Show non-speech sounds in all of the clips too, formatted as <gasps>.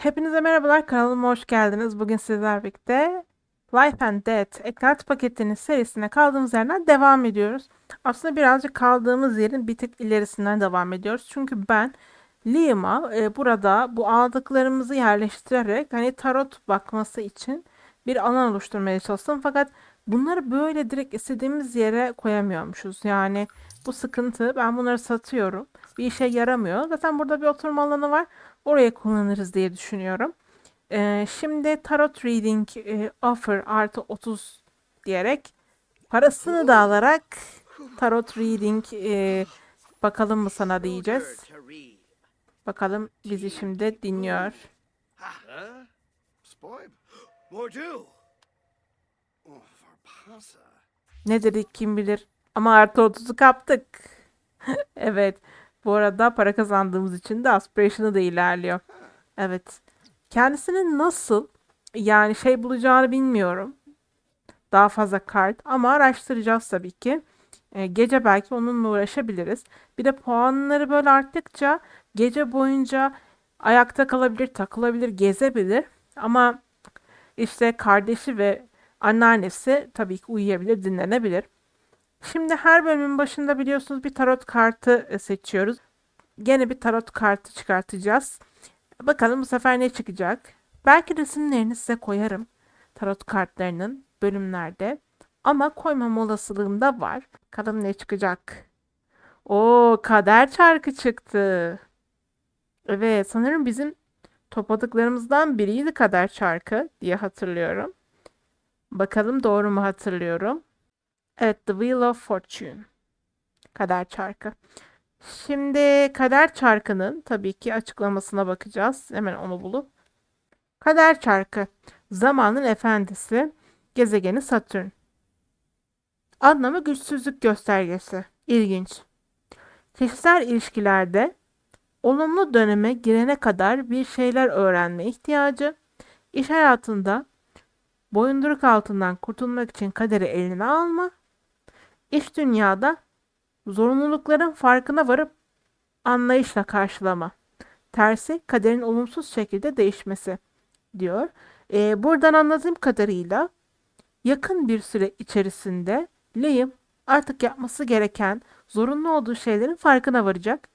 Hepinize merhabalar, kanalıma hoş geldiniz. Bugün sizlerle birlikte Life and Death Eklat Paketi'nin serisine kaldığımız yerden devam ediyoruz. Aslında birazcık kaldığımız yerin bir tık ilerisinden devam ediyoruz. Çünkü ben Liam'a e, burada bu aldıklarımızı yerleştirerek hani tarot bakması için bir alan oluşturmaya çalıştım. Fakat bunları böyle direkt istediğimiz yere koyamıyormuşuz. Yani bu sıkıntı. Ben bunları satıyorum. Bir işe yaramıyor. Zaten burada bir oturma alanı var. Oraya kullanırız diye düşünüyorum. Ee, şimdi tarot reading e, offer artı 30 diyerek parasını da alarak tarot reading e, bakalım mı sana diyeceğiz. Bakalım bizi şimdi dinliyor. Ne dedik kim bilir. Ama artı 30'u kaptık. <laughs> Evet. Bu arada para kazandığımız için de aspiration'ı da ilerliyor. Evet. Kendisinin nasıl yani şey bulacağını bilmiyorum. Daha fazla kart ama araştıracağız tabii ki. Ee, gece belki onunla uğraşabiliriz. Bir de puanları böyle arttıkça gece boyunca ayakta kalabilir, takılabilir, gezebilir. Ama işte kardeşi ve anneannesi tabii ki uyuyabilir, dinlenebilir. Şimdi her bölümün başında biliyorsunuz bir tarot kartı e, seçiyoruz. Gene bir tarot kartı çıkartacağız. Bakalım bu sefer ne çıkacak? Belki resimlerini size koyarım. Tarot kartlarının bölümlerde. Ama koymam olasılığım da var. Bakalım ne çıkacak? Oo, kader çarkı çıktı. Evet, sanırım bizim topladıklarımızdan biriydi kader çarkı diye hatırlıyorum. Bakalım doğru mu hatırlıyorum? Evet, The Wheel of Fortune. Kader çarkı. Şimdi kader çarkının tabii ki açıklamasına bakacağız. Hemen onu bulup. Kader çarkı. Zamanın efendisi. Gezegeni Satürn. Anlamı güçsüzlük göstergesi. İlginç. Kişisel ilişkilerde olumlu döneme girene kadar bir şeyler öğrenme ihtiyacı, iş hayatında boyunduruk altından kurtulmak için kaderi eline alma, iş dünyada zorunlulukların farkına varıp anlayışla karşılama. Tersi kaderin olumsuz şekilde değişmesi diyor. Ee, buradan anladığım kadarıyla yakın bir süre içerisinde Liam artık yapması gereken zorunlu olduğu şeylerin farkına varacak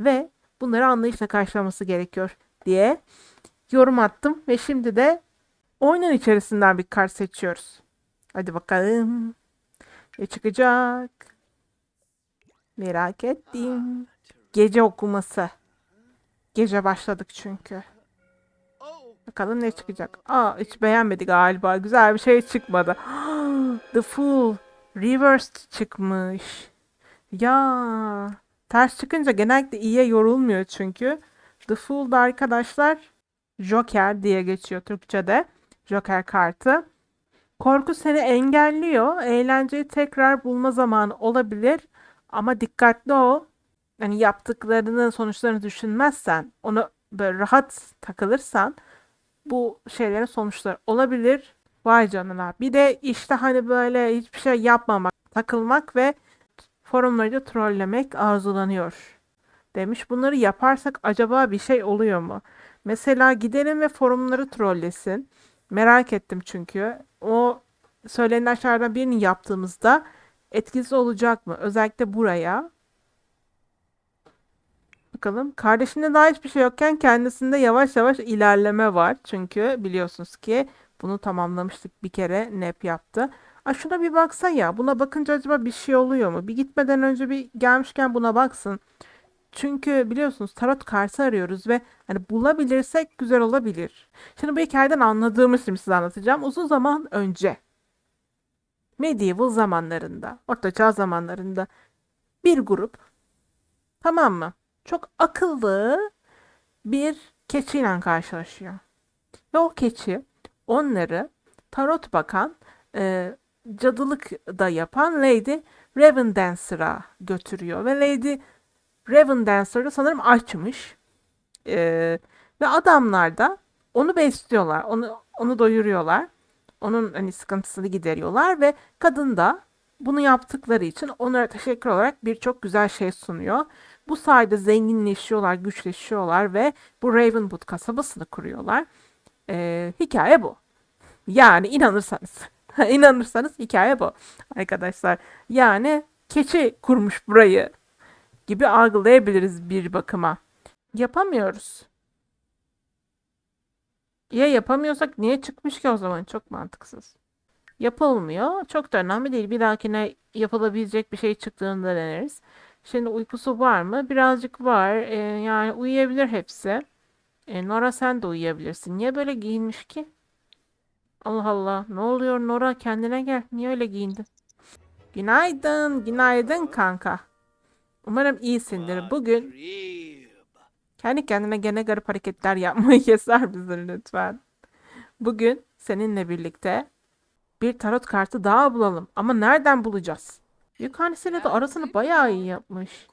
ve bunları anlayışla karşılaması gerekiyor diye yorum attım ve şimdi de oyunun içerisinden bir kart seçiyoruz. Hadi bakalım. Ne çıkacak? Merak ettim. Gece okuması. Gece başladık çünkü. Oh, Bakalım ne çıkacak. Aa hiç beğenmedi galiba. Güzel bir şey çıkmadı. <gasps> The Fool. Reversed çıkmış. Ya. Ters çıkınca genellikle iyiye yorulmuyor çünkü. The Fool da arkadaşlar Joker diye geçiyor Türkçe'de. Joker kartı. Korku seni engelliyor. Eğlenceyi tekrar bulma zamanı olabilir. Ama dikkatli ol. Yani yaptıklarının sonuçlarını düşünmezsen, onu böyle rahat takılırsan bu şeylerin sonuçları olabilir. Vay canına. Bir de işte hani böyle hiçbir şey yapmamak, takılmak ve forumları da trollemek arzulanıyor demiş. Bunları yaparsak acaba bir şey oluyor mu? Mesela gidelim ve forumları trollesin. Merak ettim çünkü. O söylenen şeylerden birini yaptığımızda etkisi olacak mı? Özellikle buraya. Bakalım. Kardeşinde daha hiçbir şey yokken kendisinde yavaş yavaş ilerleme var. Çünkü biliyorsunuz ki bunu tamamlamıştık bir kere nep yaptı. Aa, şuna bir baksa ya. Buna bakınca acaba bir şey oluyor mu? Bir gitmeden önce bir gelmişken buna baksın. Çünkü biliyorsunuz tarot kartı arıyoruz ve hani bulabilirsek güzel olabilir. Şimdi bu hikayeden anladığımı şimdi size anlatacağım. Uzun zaman önce medieval zamanlarında, ortaçağ zamanlarında bir grup tamam mı? Çok akıllı bir keçiyle karşılaşıyor. Ve o keçi onları tarot bakan, e, cadılık da yapan Lady Raven Dancer'a götürüyor. Ve Lady Raven Dancer da sanırım açmış. E, ve adamlar da onu besliyorlar, onu onu doyuruyorlar. Onun hani sıkıntısını gideriyorlar ve kadın da Bunu yaptıkları için onlara teşekkür olarak birçok güzel şey sunuyor. Bu sayede zenginleşiyorlar, güçleşiyorlar ve bu Ravenwood kasabasını kuruyorlar. Ee, hikaye bu. Yani inanırsanız. <laughs> inanırsanız hikaye bu arkadaşlar. Yani keçi kurmuş burayı gibi algılayabiliriz bir bakıma. Yapamıyoruz. Ya yapamıyorsak niye çıkmış ki o zaman? Çok mantıksız. Yapılmıyor. Çok da önemli değil. Bir dahakine yapılabilecek bir şey çıktığında deneriz. Şimdi uykusu var mı? Birazcık var. Ee, yani uyuyabilir hepsi. E, Nora sen de uyuyabilirsin. Niye böyle giyinmiş ki? Allah Allah. Ne oluyor Nora? Kendine gel. Niye öyle giyindin? Günaydın. Günaydın kanka. Umarım iyisindir. Bugün kendi kendine gene garip hareketler yapmayı <laughs> keser misin lütfen? Bugün seninle birlikte bir tarot kartı daha bulalım. Ama nereden bulacağız? Yukarısıyla da arasını bayağı iyi yapmış.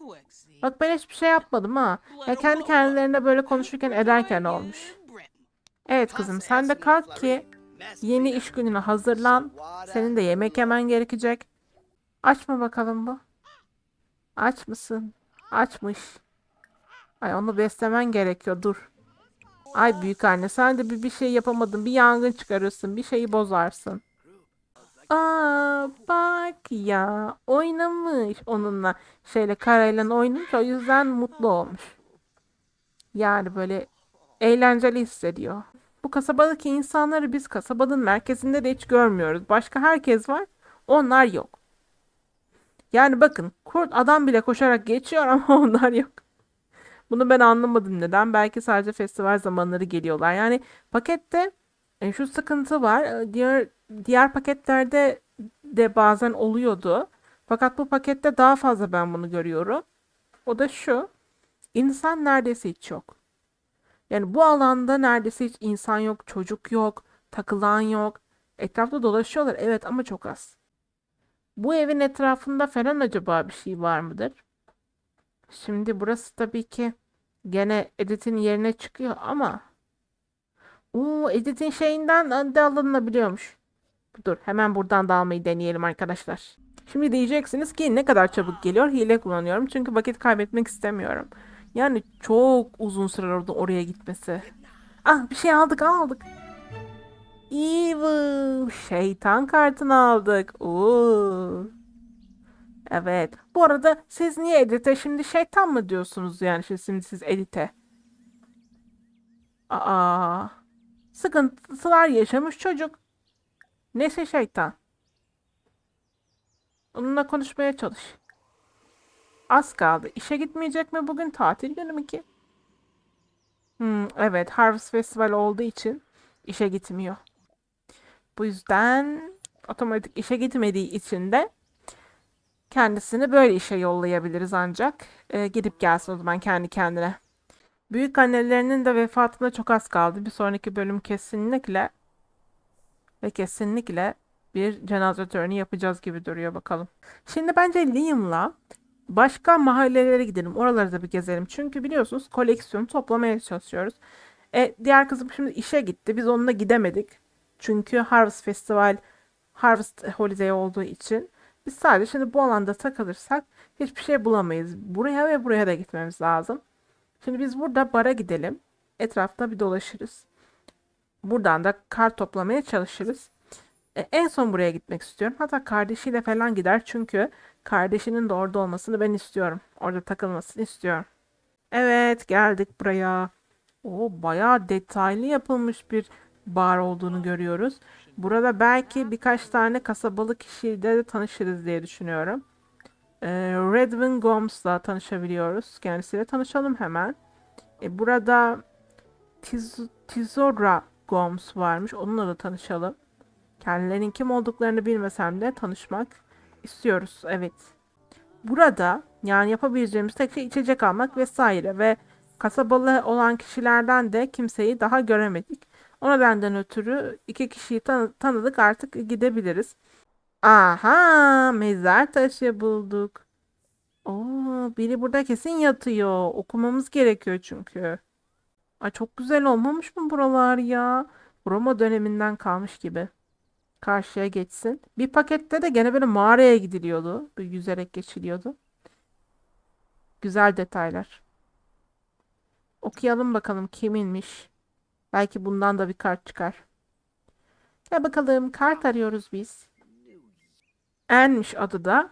Bak ben hiçbir şey yapmadım ha. Ya kendi kendilerine böyle konuşurken ederken olmuş. Evet kızım sen de kalk ki yeni iş gününe hazırlan. Senin de yemek yemen gerekecek. Aç mı bakalım bu? Aç mısın? Açmış. Ay onu beslemen gerekiyor dur. Ay büyük anne sen de bir, bir şey yapamadın. Bir yangın çıkarırsın. Bir şeyi bozarsın. Aa bak ya oynamış onunla şeyle karayla oynamış o yüzden mutlu olmuş. Yani böyle eğlenceli hissediyor. Bu kasabadaki insanları biz kasabanın merkezinde de hiç görmüyoruz. Başka herkes var, onlar yok. Yani bakın kurt adam bile koşarak geçiyor ama <laughs> onlar yok. Bunu ben anlamadım neden. Belki sadece festival zamanları geliyorlar. Yani pakette e, şu sıkıntı var. E, Diğer diğer paketlerde de bazen oluyordu. Fakat bu pakette daha fazla ben bunu görüyorum. O da şu. İnsan neredeyse hiç yok. Yani bu alanda neredeyse hiç insan yok, çocuk yok, takılan yok. Etrafta dolaşıyorlar evet ama çok az. Bu evin etrafında falan acaba bir şey var mıdır? Şimdi burası tabii ki gene Edith'in yerine çıkıyor ama Oo, Edith'in şeyinden de alınabiliyormuş. Dur hemen buradan da almayı deneyelim arkadaşlar. Şimdi diyeceksiniz ki ne kadar çabuk geliyor. Hile kullanıyorum çünkü vakit kaybetmek istemiyorum. Yani çok uzun sürer orada oraya gitmesi. Ah bir şey aldık aldık. Evil. Şeytan kartını aldık. Oo. Evet. Bu arada siz niye Edith'e şimdi şeytan mı diyorsunuz yani şimdi, siz Edith'e? Aa. Sıkıntılar yaşamış çocuk. Neyse şeytan. Onunla konuşmaya çalış. Az kaldı. İşe gitmeyecek mi bugün? Tatil günü mü ki? Hmm, evet. Harvest Festival olduğu için işe gitmiyor. Bu yüzden otomatik işe gitmediği için de kendisini böyle işe yollayabiliriz ancak. Ee, gidip gelsin o zaman kendi kendine. Büyük annelerinin de vefatına çok az kaldı. Bir sonraki bölüm kesinlikle ve kesinlikle bir cenaze töreni yapacağız gibi duruyor bakalım. Şimdi bence Liam'la başka mahallelere gidelim. Oraları da bir gezelim. Çünkü biliyorsunuz koleksiyon toplamaya çalışıyoruz. E, diğer kızım şimdi işe gitti. Biz onunla gidemedik. Çünkü Harvest Festival, Harvest Holiday olduğu için. Biz sadece şimdi bu alanda takılırsak hiçbir şey bulamayız. Buraya ve buraya da gitmemiz lazım. Şimdi biz burada bara gidelim. Etrafta bir dolaşırız. Buradan da kar toplamaya çalışırız. E, en son buraya gitmek istiyorum. Hatta kardeşiyle falan gider çünkü kardeşinin de orada olmasını ben istiyorum. Orada takılmasını istiyorum. Evet geldik buraya. O bayağı detaylı yapılmış bir bar olduğunu görüyoruz. Burada belki birkaç tane kasabalı kişiyle de tanışırız diye düşünüyorum. Ee, Redwin Gomes'la tanışabiliyoruz. Kendisiyle tanışalım hemen. E, burada Tiz Tizora Gomes varmış. Onunla da tanışalım. Kendilerinin kim olduklarını bilmesem de tanışmak istiyoruz. Evet. Burada yani yapabileceğimiz tek şey içecek almak vesaire ve kasabalı olan kişilerden de kimseyi daha göremedik. O nedenden ötürü iki kişiyi tanı- tanıdık artık gidebiliriz. Aha mezar taşı bulduk. Oo, biri burada kesin yatıyor. Okumamız gerekiyor çünkü. Ay çok güzel olmamış mı buralar ya? Roma döneminden kalmış gibi. Karşıya geçsin. Bir pakette de gene böyle mağaraya gidiliyordu. Bir yüzerek geçiliyordu. Güzel detaylar. Okuyalım bakalım kiminmiş. Belki bundan da bir kart çıkar. Gel bakalım kart arıyoruz biz. Enmiş adı da.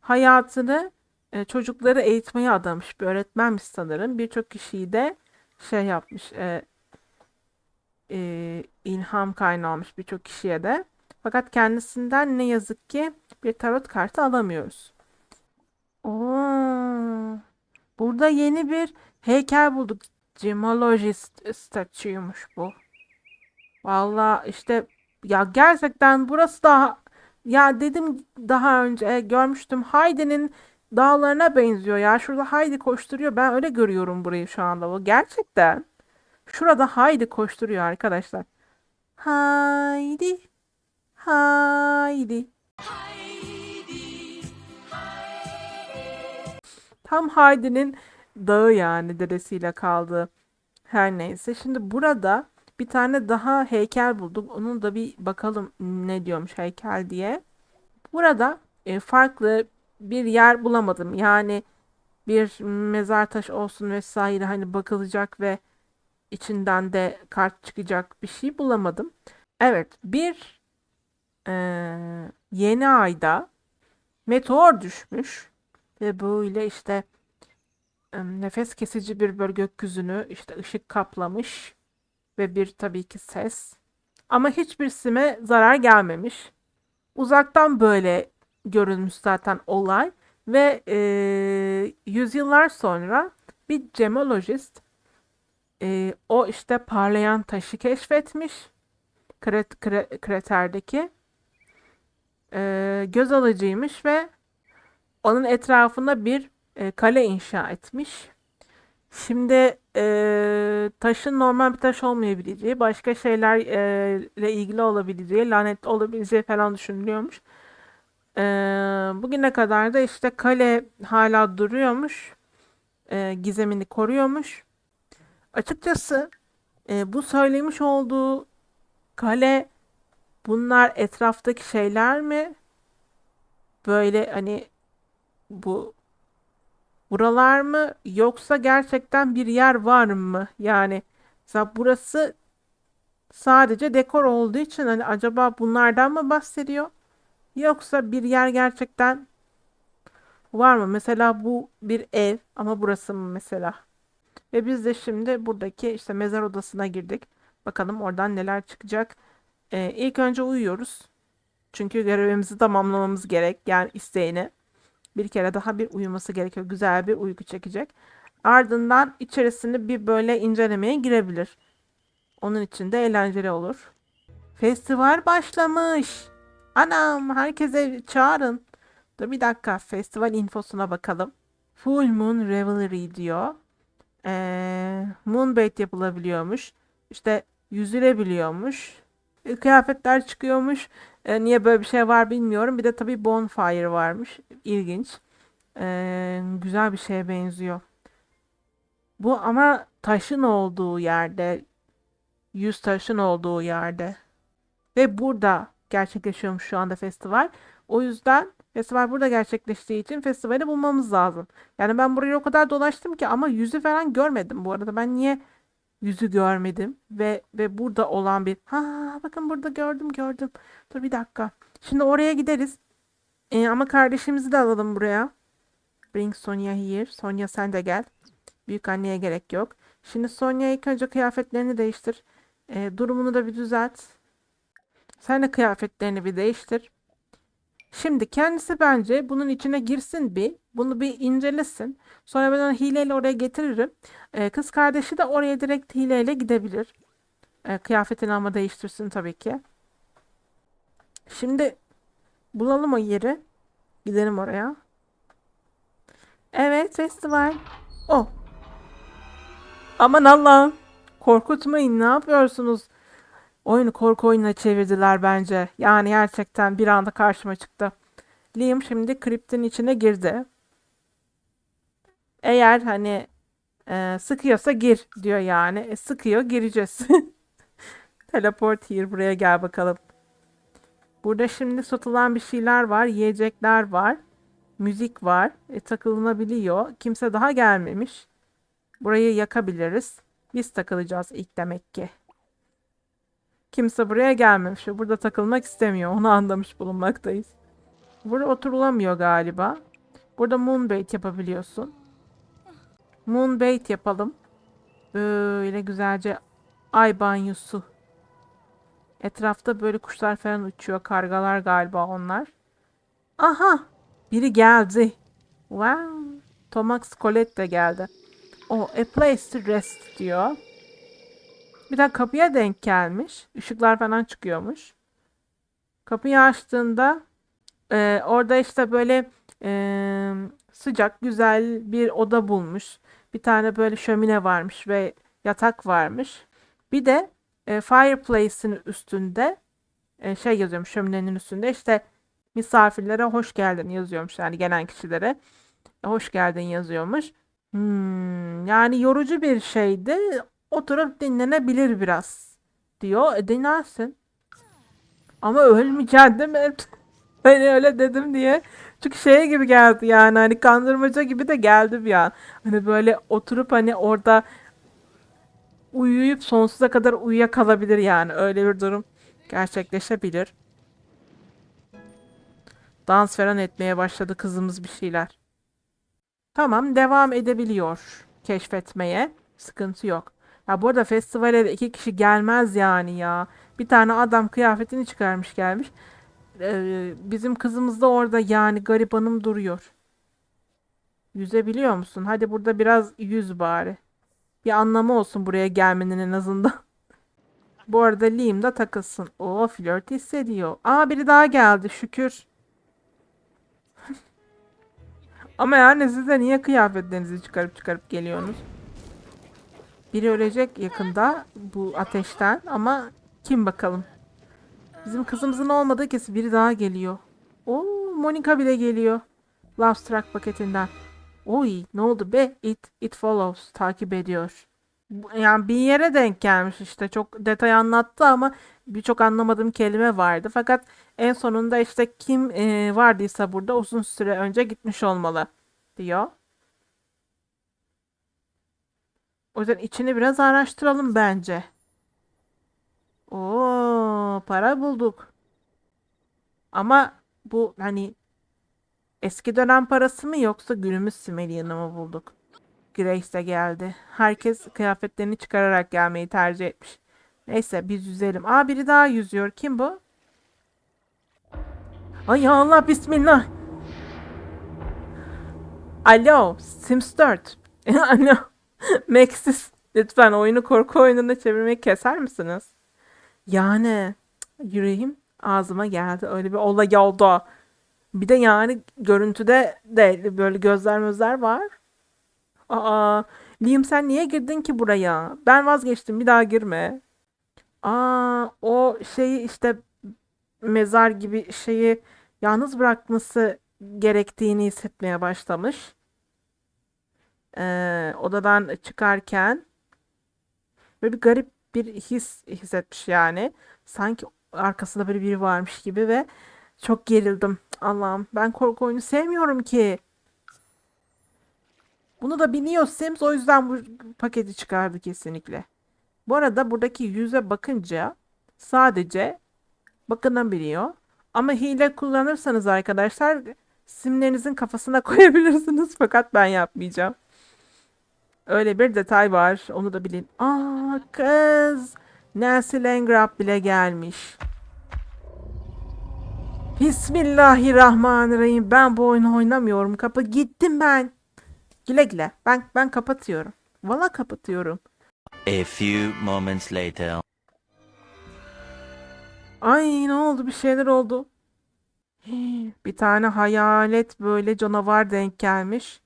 Hayatını e, çocukları eğitmeye adamış bir öğretmenmiş sanırım. Birçok kişiyi de şey yapmış. E, e, ilham kaynağı olmuş birçok kişiye de. Fakat kendisinden ne yazık ki bir tarot kartı alamıyoruz. Oo, burada yeni bir heykel bulduk. Gemologist statüymüş bu. Vallahi işte ya gerçekten burası da ya dedim daha önce e, görmüştüm Heidi'nin dağlarına benziyor ya. Şurada Heidi koşturuyor. Ben öyle görüyorum burayı şu anda. O gerçekten. Şurada Heidi koşturuyor arkadaşlar. Heidi. Heidi. Tam Heidi'nin dağı yani dedesiyle kaldığı. Her neyse. Şimdi burada bir tane daha heykel bulduk. Onun da bir bakalım ne diyormuş heykel diye. Burada e, farklı bir yer bulamadım. Yani bir mezar taşı olsun vesaire hani bakılacak ve içinden de kart çıkacak bir şey bulamadım. Evet, bir e, yeni ayda meteor düşmüş ve böyle işte nefes kesici bir böyle gökyüzünü işte ışık kaplamış ve bir tabii ki ses. Ama hiçbir sime zarar gelmemiş. Uzaktan böyle görülmüş zaten olay ve e, yüzyıllar sonra bir gemologist e, o işte parlayan taşı keşfetmiş kret, kre- kraterdeki E, göz alıcıymış ve onun etrafında bir e, kale inşa etmiş. Şimdi e, taşın normal bir taş olmayabileceği, başka şeylerle ilgili olabileceği, lanetli olabileceği falan düşünülüyormuş. E, bugüne kadar da işte kale hala duruyormuş, e, gizemini koruyormuş. Açıkçası e, bu söylemiş olduğu kale bunlar etraftaki şeyler mi? Böyle hani bu buralar mı yoksa gerçekten bir yer var mı? Yani mesela burası sadece dekor olduğu için hani acaba bunlardan mı bahsediyor? Yoksa bir yer gerçekten var mı? Mesela bu bir ev ama burası mı mesela? Ve biz de şimdi buradaki işte mezar odasına girdik. Bakalım oradan neler çıkacak. Ee, ilk önce uyuyoruz. Çünkü görevimizi tamamlamamız gerek. Yani isteğini. Bir kere daha bir uyuması gerekiyor. Güzel bir uyku çekecek. Ardından içerisini bir böyle incelemeye girebilir. Onun için de eğlenceli olur. Festival başlamış. Anam herkese çağırın. Dur bir dakika festival infosuna bakalım. Full Moon Revelry diyor. Ee, Moonbait yapılabiliyormuş. İşte yüzülebiliyormuş. Kıyafetler çıkıyormuş. E, niye böyle bir şey var bilmiyorum. Bir de tabii bonfire varmış. İlginç. E, güzel bir şeye benziyor. Bu ama taşın olduğu yerde. Yüz taşın olduğu yerde. Ve burada gerçekleşiyormuş şu anda festival. O yüzden festival burada gerçekleştiği için festivali bulmamız lazım. Yani ben burayı o kadar dolaştım ki ama yüzü falan görmedim bu arada. Ben niye yüzü görmedim ve ve burada olan bir ha bakın burada gördüm gördüm. Dur bir dakika. Şimdi oraya gideriz. Ee, ama kardeşimizi de alalım buraya. Bring Sonya here. Sonya sen de gel. Büyük anneye gerek yok. Şimdi Sonya ilk önce kıyafetlerini değiştir. Ee, durumunu da bir düzelt. Sen de kıyafetlerini bir değiştir. Şimdi kendisi bence bunun içine girsin bir. Bunu bir incelesin. Sonra ben onu hileyle oraya getiririm. Ee, kız kardeşi de oraya direkt hileyle gidebilir. Ee, kıyafetini ama değiştirsin tabii ki. Şimdi bulalım o yeri. Gidelim oraya. Evet festival. O. Aman Allah'ım. Korkutmayın ne yapıyorsunuz? Oyunu korku oyununa çevirdiler bence. Yani gerçekten bir anda karşıma çıktı. Liam şimdi kriptin içine girdi. Eğer hani e, sıkıyorsa gir diyor yani. E, sıkıyor gireceğiz. <laughs> Teleport here buraya gel bakalım. Burada şimdi satılan bir şeyler var. Yiyecekler var. Müzik var. E, takılınabiliyor. Kimse daha gelmemiş. Burayı yakabiliriz. Biz takılacağız ilk demek ki. Kimse buraya gelmemiş burada takılmak istemiyor. Onu anlamış bulunmaktayız. Burada oturulamıyor galiba. Burada moonbait yapabiliyorsun. Moonbait yapalım. Böyle güzelce ay banyosu. Etrafta böyle kuşlar falan uçuyor. Kargalar galiba onlar. Aha! Biri geldi. Wow. Tomax Colette de geldi. O a place to rest diyor. Bir de kapıya denk gelmiş. Işıklar falan çıkıyormuş. Kapıyı açtığında e, orada işte böyle e, sıcak güzel bir oda bulmuş. Bir tane böyle şömine varmış ve yatak varmış. Bir de e, fireplace'in üstünde e, şey yazıyormuş şöminenin üstünde işte misafirlere hoş geldin yazıyormuş yani gelen kişilere hoş geldin yazıyormuş. Hmm, yani yorucu bir şeydi. Oturup dinlenebilir biraz diyor. E. Ama ölmeyeceksin değil mi? <laughs> Ben öyle dedim diye. Çünkü şey gibi geldi yani hani kandırmaca gibi de geldi bir an. Hani böyle oturup hani orada uyuyup sonsuza kadar uyuyakalabilir yani. Öyle bir durum gerçekleşebilir. Dans falan etmeye başladı kızımız bir şeyler. Tamam devam edebiliyor keşfetmeye. Sıkıntı yok. Ya bu arada festivale de iki kişi gelmez yani ya. Bir tane adam kıyafetini çıkarmış gelmiş. Ee, bizim kızımız da orada yani garibanım duruyor. Yüzebiliyor musun? Hadi burada biraz yüz bari. Bir anlamı olsun buraya gelmenin en azından. <laughs> Bu arada Liam da takılsın. O flört hissediyor. Aa biri daha geldi şükür. <laughs> Ama yani siz de niye kıyafetlerinizi çıkarıp çıkarıp geliyorsunuz? Biri ölecek yakında bu ateşten ama kim bakalım. Bizim kızımızın olmadığı kesin biri daha geliyor. Oo Monica bile geliyor. Love Struck paketinden. Oy ne oldu be? It, it follows. Takip ediyor. Yani bir yere denk gelmiş işte. Çok detay anlattı ama birçok anlamadığım kelime vardı. Fakat en sonunda işte kim e, vardıysa burada uzun süre önce gitmiş olmalı diyor. O yüzden içini biraz araştıralım bence. Oo, para bulduk. Ama bu hani eski dönem parası mı yoksa günümüz Simelian'ı mı bulduk? Grace de geldi. Herkes kıyafetlerini çıkararak gelmeyi tercih etmiş. Neyse biz yüzelim. Aa biri daha yüzüyor. Kim bu? Ay Allah bismillah. Alo Sims 4. <laughs> Alo. <laughs> Maxis lütfen oyunu korku oyununa çevirmeyi keser misiniz? Yani yüreğim ağzıma geldi. Öyle bir olay oldu. Bir de yani görüntüde de böyle gözler mözler var. Aa, Liam sen niye girdin ki buraya? Ben vazgeçtim bir daha girme. Aa, o şeyi işte mezar gibi şeyi yalnız bırakması gerektiğini hissetmeye başlamış. Ee, odadan çıkarken böyle bir garip bir his hissetmiş yani. Sanki arkasında böyle biri varmış gibi ve çok gerildim. Allah'ım ben korku oyunu sevmiyorum ki. Bunu da biliyor Sims o yüzden bu paketi çıkardı kesinlikle. Bu arada buradaki yüze bakınca sadece bakınabiliyor. Ama hile kullanırsanız arkadaşlar simlerinizin kafasına <laughs> koyabilirsiniz fakat ben yapmayacağım. Öyle bir detay var. Onu da bilin. Aa kız. Nancy Langrab bile gelmiş. Bismillahirrahmanirrahim. Ben bu oyunu oynamıyorum. Kapı gittim ben. Güle güle. Ben ben kapatıyorum. Valla kapatıyorum. A few moments later. Ay ne oldu? Bir şeyler oldu. <gasps> Bir tane hayalet böyle canavar denk gelmiş.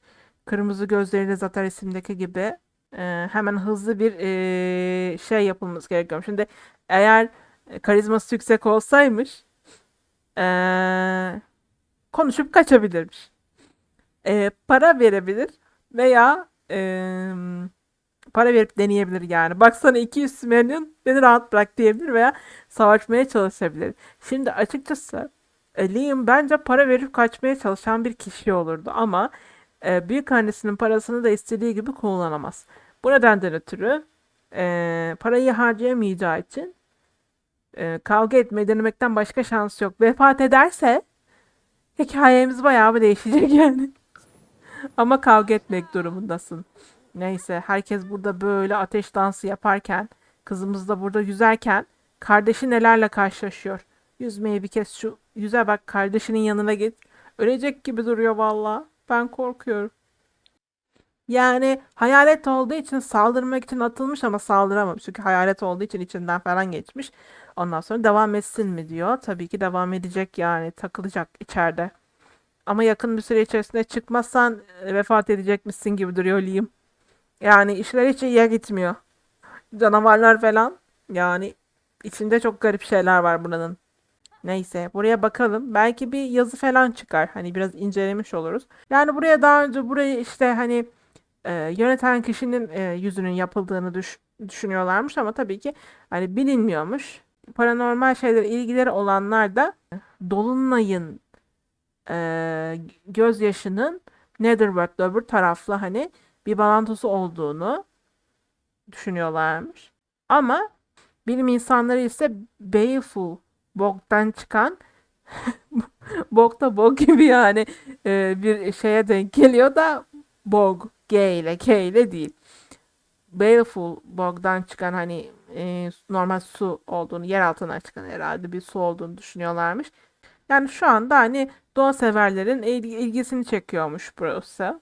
Kırmızı gözleriyle zaten resimdeki gibi. Ee, hemen hızlı bir ee, şey yapılması gerekiyor. Şimdi eğer e, karizması yüksek olsaymış ee, konuşup kaçabilirmiş. Ee, para verebilir veya ee, para verip deneyebilir yani. Baksana 200 milyon beni rahat bırak diyebilir veya savaşmaya çalışabilir. Şimdi açıkçası e, Liam bence para verip kaçmaya çalışan bir kişi olurdu ama e, büyük annesinin parasını da istediği gibi kullanamaz. Bu nedenden ötürü e, parayı harcayamayacağı için e, kavga etmeyi denemekten başka şans yok. Vefat ederse hikayemiz bayağı bir değişecek yani. <laughs> Ama kavga etmek durumundasın. Neyse herkes burada böyle ateş dansı yaparken kızımız da burada yüzerken kardeşi nelerle karşılaşıyor. Yüzmeye bir kez şu yüze bak kardeşinin yanına git. Ölecek gibi duruyor valla. Ben korkuyorum. Yani hayalet olduğu için saldırmak için atılmış ama saldıramamış. Çünkü hayalet olduğu için içinden falan geçmiş. Ondan sonra devam etsin mi diyor. Tabii ki devam edecek yani takılacak içeride. Ama yakın bir süre içerisinde çıkmazsan vefat edecekmişsin gibi duruyor Liam. Yani işler hiç iyiye gitmiyor. Canavarlar falan. Yani içinde çok garip şeyler var buranın. Neyse buraya bakalım. Belki bir yazı falan çıkar. Hani biraz incelemiş oluruz. Yani buraya daha önce burayı işte hani e, yöneten kişinin e, yüzünün yapıldığını düş- düşünüyorlarmış ama tabii ki hani bilinmiyormuş. Paranormal şeylere ilgileri olanlar da Dolunay'ın e, gözyaşının Netherworld'da öbür tarafla hani bir bağlantısı olduğunu düşünüyorlarmış. Ama bilim insanları ise Baleful boktan çıkan <laughs> bok da bok gibi yani e, bir şeye denk geliyor da bog G ile K ile değil. Baleful bogdan çıkan hani e, normal su olduğunu yer altından çıkan herhalde bir su olduğunu düşünüyorlarmış. Yani şu anda hani doğa severlerin il- ilgisini çekiyormuş burası.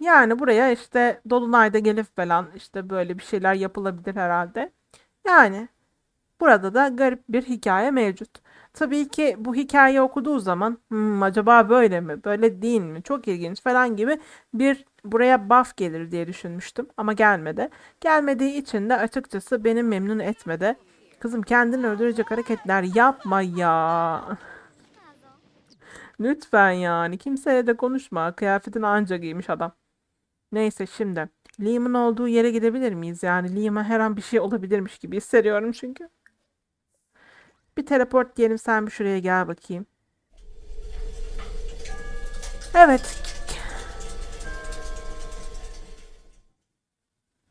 Yani buraya işte Dolunay'da gelip falan işte böyle bir şeyler yapılabilir herhalde. Yani burada da garip bir hikaye mevcut. Tabii ki bu hikayeyi okuduğu zaman "Hmm, acaba böyle mi, böyle değil mi, çok ilginç falan gibi bir buraya buff gelir diye düşünmüştüm ama gelmedi. Gelmediği için de açıkçası beni memnun etmedi. Kızım kendini öldürecek hareketler yapma ya. Lütfen yani kimseye de konuşma. Kıyafetini anca giymiş adam. Neyse şimdi. Liam'ın olduğu yere gidebilir miyiz? Yani Liam'a her an bir şey olabilirmiş gibi hissediyorum çünkü. Bir teleport diyelim sen bir şuraya gel bakayım. Evet.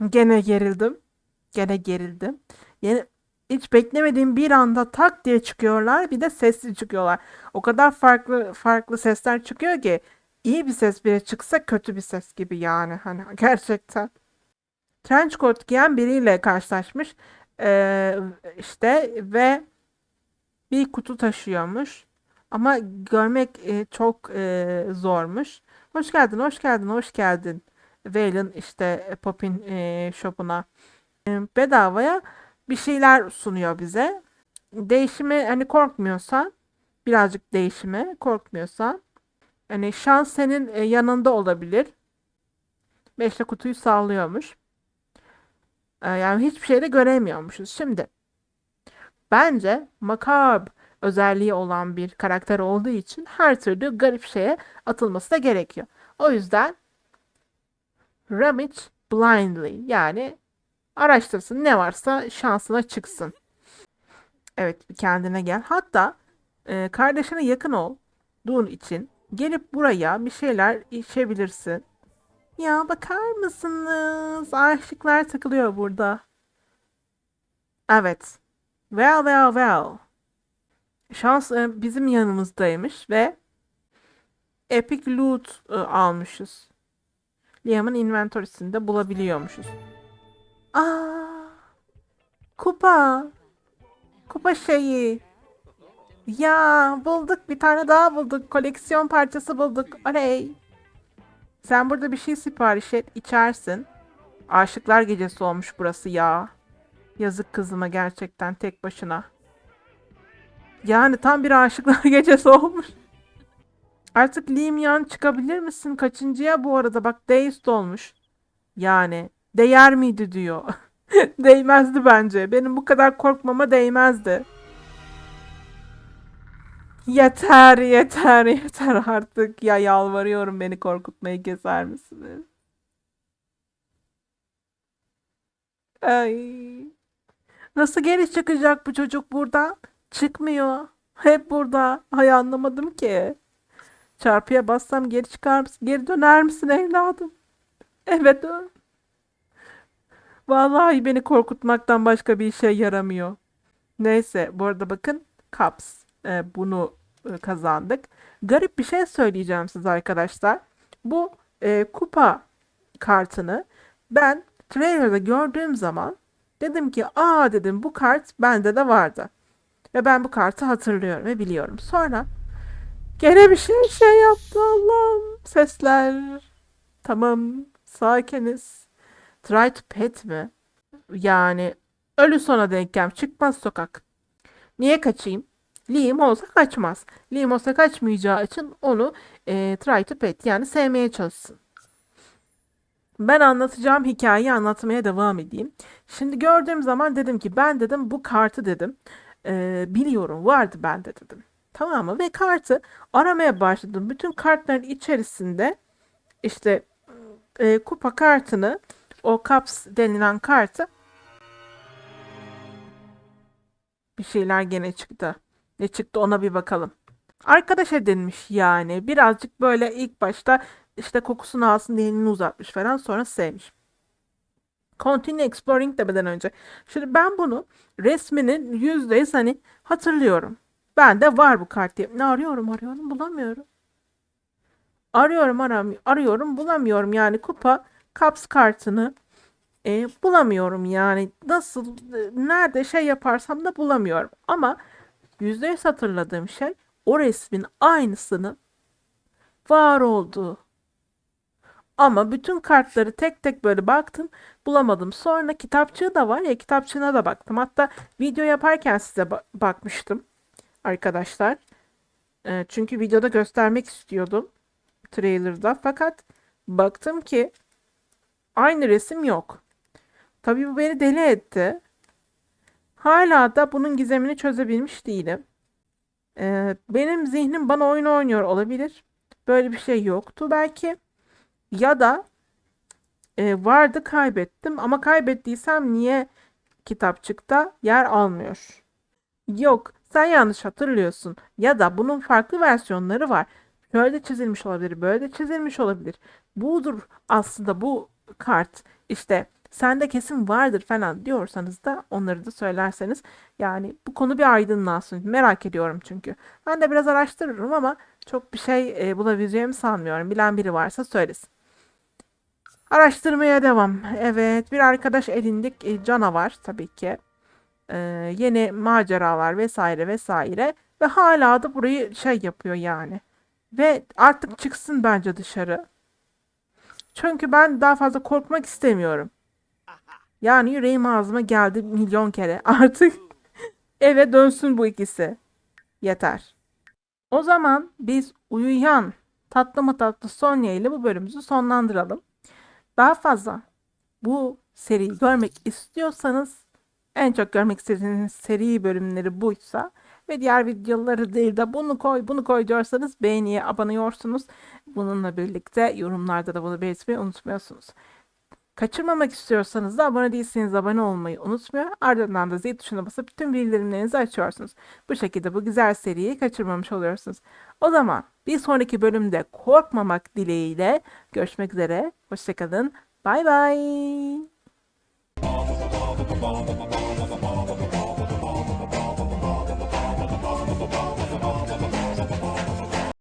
Gene gerildim. Gene gerildim. Yeni, hiç beklemediğim bir anda tak diye çıkıyorlar. Bir de sesli çıkıyorlar. O kadar farklı farklı sesler çıkıyor ki iyi bir ses bile çıksa kötü bir ses gibi yani hani <laughs> gerçekten. Trench coat giyen biriyle karşılaşmış. Ee, işte ve bir kutu taşıyormuş. Ama görmek e, çok e, zormuş. Hoş geldin, hoş geldin, hoş geldin. Valen işte e, Pop'in e, shopuna e, bedavaya bir şeyler sunuyor bize. Değişime hani korkmuyorsan, birazcık değişime korkmuyorsan, hani şans senin e, yanında olabilir. Beşle kutuyu sağlıyormuş. E, yani hiçbir şey de göremiyormuşuz. Şimdi bence macabre özelliği olan bir karakter olduğu için her türlü garip şeye atılması da gerekiyor. O yüzden rummage blindly yani araştırsın ne varsa şansına çıksın. Evet kendine gel. Hatta e, kardeşine yakın olduğun için gelip buraya bir şeyler içebilirsin. Ya bakar mısınız? Aşıklar takılıyor burada. Evet. Well well well. Şans e, bizim yanımızdaymış ve epic loot e, almışız. Liam'ın inventory'sinde bulabiliyormuşuz. Aa! Kupa. Kupa şeyi. Ya bulduk bir tane daha bulduk. Koleksiyon parçası bulduk. Oley. Sen burada bir şey sipariş et, içersin. Aşıklar gecesi olmuş burası ya. Yazık kızıma gerçekten tek başına. Yani tam bir aşıklar <laughs> gecesi olmuş. Artık Liam Yan çıkabilir misin? Kaçıncıya bu arada? Bak Deist olmuş. Yani değer miydi diyor. <laughs> Değmezdi bence. Benim bu kadar korkmama değmezdi. Yeter yeter yeter artık. Ya yalvarıyorum beni korkutmayı keser misiniz? Ay. Nasıl geri çıkacak bu çocuk buradan? Çıkmıyor. Hep burada. Hay anlamadım ki. Çarpıya bassam geri çıkar mısın? Geri döner misin evladım? Evet dön. Vallahi beni korkutmaktan başka bir işe yaramıyor. Neyse bu arada bakın Caps. Ee, bunu e, kazandık. Garip bir şey söyleyeceğim size arkadaşlar. Bu e, kupa kartını ben trailer'da gördüğüm zaman dedim ki aa dedim bu kart bende de vardı. Ve ben bu kartı hatırlıyorum ve biliyorum. Sonra gene bir şey şey yaptı Allah'ım. Sesler. Tamam sakiniz. Try to pet mi? Yani ölü sona denk gel. Çıkmaz sokak. Niye kaçayım? Liam olsa kaçmaz. Liam olsa kaçmayacağı için onu e, try to pet yani sevmeye çalışsın. Ben anlatacağım hikayeyi anlatmaya devam edeyim. Şimdi gördüğüm zaman dedim ki ben dedim bu kartı dedim e, biliyorum vardı bende dedim. Tamam mı? Ve kartı aramaya başladım. Bütün kartların içerisinde işte e, kupa kartını o Caps denilen kartı bir şeyler gene çıktı. Ne çıktı ona bir bakalım. Arkadaş edinmiş yani. Birazcık böyle ilk başta işte kokusunu alsın diye elini uzatmış falan sonra sevmiş. Continue exploring demeden önce. Şimdi ben bunu resminin yüzdeyiz hani hatırlıyorum. Bende var bu kart diye. Ne arıyorum arıyorum bulamıyorum. Arıyorum aram arıyorum bulamıyorum yani kupa Caps kartını e, bulamıyorum yani nasıl nerede şey yaparsam da bulamıyorum ama yüzde yüz hatırladığım şey o resmin aynısının var olduğu. Ama bütün kartları tek tek böyle baktım bulamadım. Sonra kitapçığı da var ya kitapçığına da baktım. Hatta video yaparken size ba- bakmıştım arkadaşlar. E, çünkü videoda göstermek istiyordum trailer'da. Fakat baktım ki aynı resim yok. Tabii bu beni deli etti. Hala da bunun gizemini çözebilmiş değilim. Ee, benim zihnim bana oyun oynuyor olabilir. Böyle bir şey yoktu belki. Ya da e, vardı kaybettim ama kaybettiysem niye kitapçıkta yer almıyor? Yok, sen yanlış hatırlıyorsun. Ya da bunun farklı versiyonları var. Şöyle çizilmiş olabilir, böyle de çizilmiş olabilir. Budur aslında bu kart. İşte sende kesin vardır falan diyorsanız da onları da söylerseniz yani bu konu bir aydınlansın. Merak ediyorum çünkü. Ben de biraz araştırırım ama çok bir şey e, bulabileceğimi sanmıyorum. Bilen biri varsa söylesin. Araştırmaya devam. Evet, bir arkadaş edindik. E, canavar tabii ki. E, yeni maceralar vesaire vesaire. Ve hala da burayı şey yapıyor yani. Ve artık çıksın bence dışarı. Çünkü ben daha fazla korkmak istemiyorum. Yani yüreğim ağzıma geldi milyon kere. <laughs> Artık eve dönsün bu ikisi. Yeter. O zaman biz uyuyan tatlı mı tatlı Sonya ile bu bölümümüzü sonlandıralım. Daha fazla bu seriyi görmek istiyorsanız en çok görmek istediğiniz seri bölümleri buysa ve diğer videoları değil de bunu koy bunu koy diyorsanız beğeniye abone olursunuz. Bununla birlikte yorumlarda da bunu belirtmeyi unutmuyorsunuz. Kaçırmamak istiyorsanız da abone değilseniz abone olmayı unutmuyor. Ardından da zil tuşuna basıp tüm bildirimlerinizi açıyorsunuz. Bu şekilde bu güzel seriyi kaçırmamış oluyorsunuz. O zaman bir sonraki bölümde korkmamak dileğiyle görüşmek üzere. Hoşçakalın. Bay bay.